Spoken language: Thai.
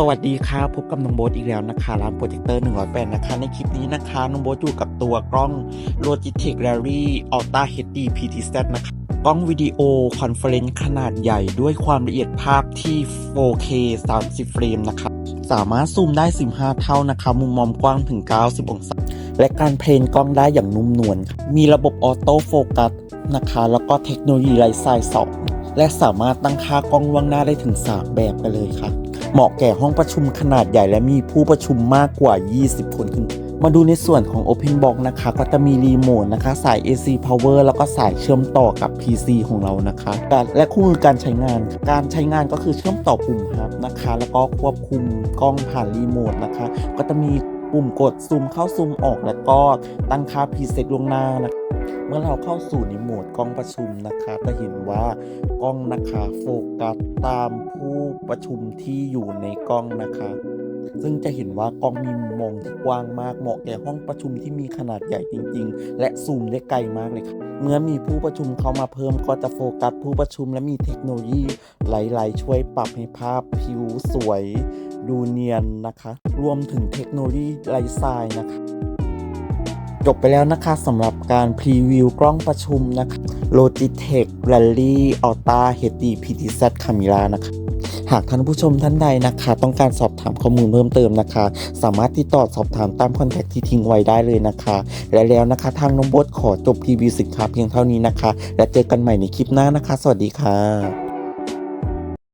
สวัสดีค่ะพบกับน้องโบ๊ทอีกแล้วนะคะร้านโปรเจคเตอร์108 นะคะ ในคลิปนี้นะคะน้องโบ๊ทอยู่กับตัวกล้อง Logitech Rally Ultra HD PTZ นะคะกล้องวิดีโอคอนเฟอเรนซ์ขนาดใหญ่ด้วยความละเอียดภาพที่ 4K 30 เฟรมนะคะ สามารถซูมได้ 15 เท่านะคะ มุมมองกว้างถึง 90 องศา และการเพลนกล้องได้อย่างนุ่มนวลมีระบบออโต้โฟกัสนะคะ แล้วก็เทคโนโลยีไลท์ไซส์2และสามารถตั้งค่ากล้องล่วงหน้าได้ถึง 3 แบบกันเลยค่ะ เหมาะแก่ห้องประชุมขนาดใหญ่และมีผู้ประชุมมากกว่า 20 คนขึ้น มาดูในส่วนของ Open Box นะคะ ก็จะมีรีโมทนะคะ สาย AC Power แล้วก็สายเชื่อมต่อกับ PC ของเรานะคะการและคู่มือการใช้งาน การใช้งานก็คือเชื่อมต่อปุ่มฮับนะคะ แล้วก็ควบคุมกล้องผ่านรีโมทนะคะ ก็จะมีปุ่มกดซูมเข้าซูมออก แล้วก็ตั้งค่าพรีเซตล่วงหน้านะคะ เมื่อเราเข้าสู่ในโหมดกล้องประชุมนะคะจะเห็นว่ากล้องนะคะโฟกัสตามผู้ประชุมที่อยู่ในกล้องนะคะ ซึ่งจะเห็นว่ากล้องมีมุมมองที่กว้างมากเหมาะแก่ห้องประชุมที่มีขนาดใหญ่จริง ๆ และซูมได้ไกลมากเลยค่ะเมื่อมีผู้ประชุมเข้ามาเพิ่มก็จะโฟกัสผู้ประชุมและมีเทคโนโลยีหลายๆ ช่วยปรับให้ภาพผิวสวย ดูเนียนนะคะ รวมถึงเทคโนโลยีไลท์ไซน์นะคะ จบไปแล้วนะคะสำหรับการพรีวิวกล้องประชุมนะคะ Logitech Rally Ultra HD PTZ Camera นะคะหากท่านผู้ชมท่านใดนะคะ ต้องการสอบถามข้อมูลเพิ่มเติมนะคะ สามารถติดต่อสอบถามตามคอนแทคที่ทิ้งไว้ได้เลยนะคะ และแล้วนะคะทางน้องบดขอจบรีวิวสินค้าเพียงเท่านี้นะคะ และเจอกันใหม่ในคลิปหน้านะคะ สวัสดีค่ะ